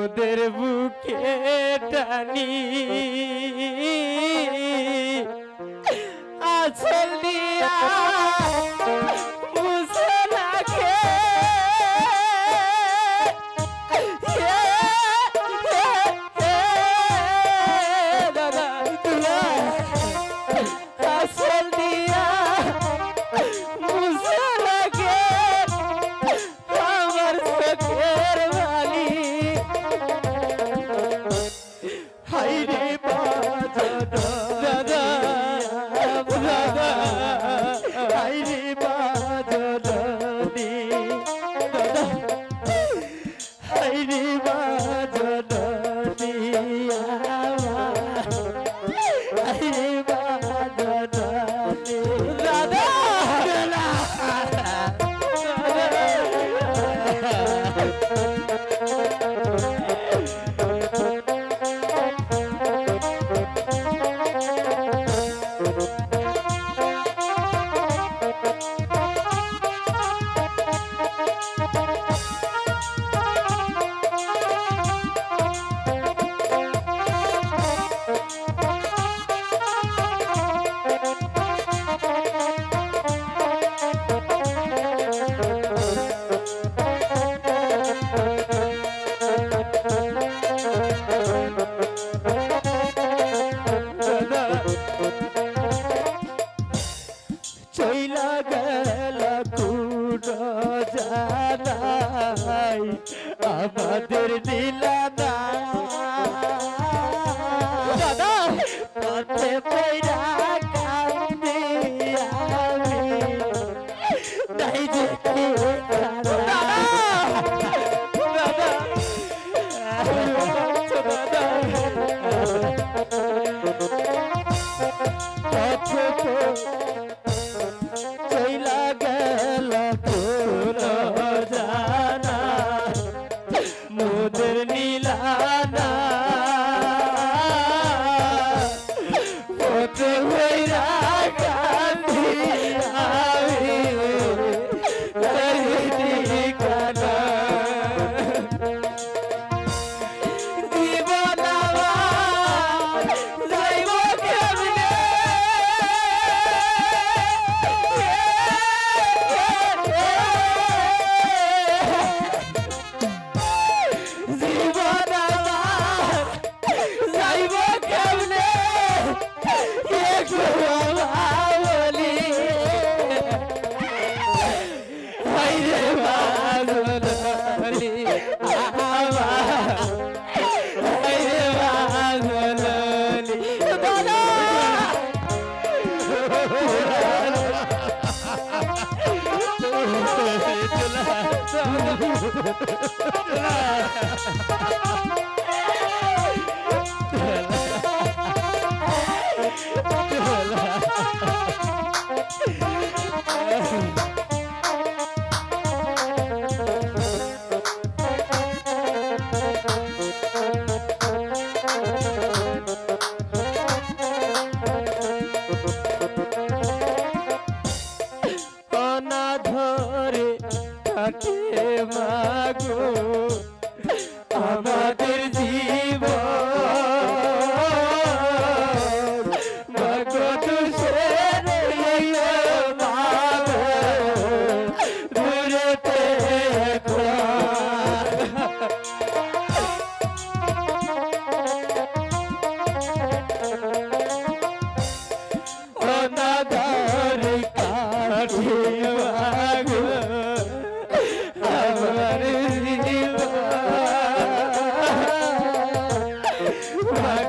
তোদের বুকে টানি। আছল দিয়া নাই। আমাদের লীলা দাদা! পথে পয়রা কান্দি নাই দেখি Yeah. থাকে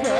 রে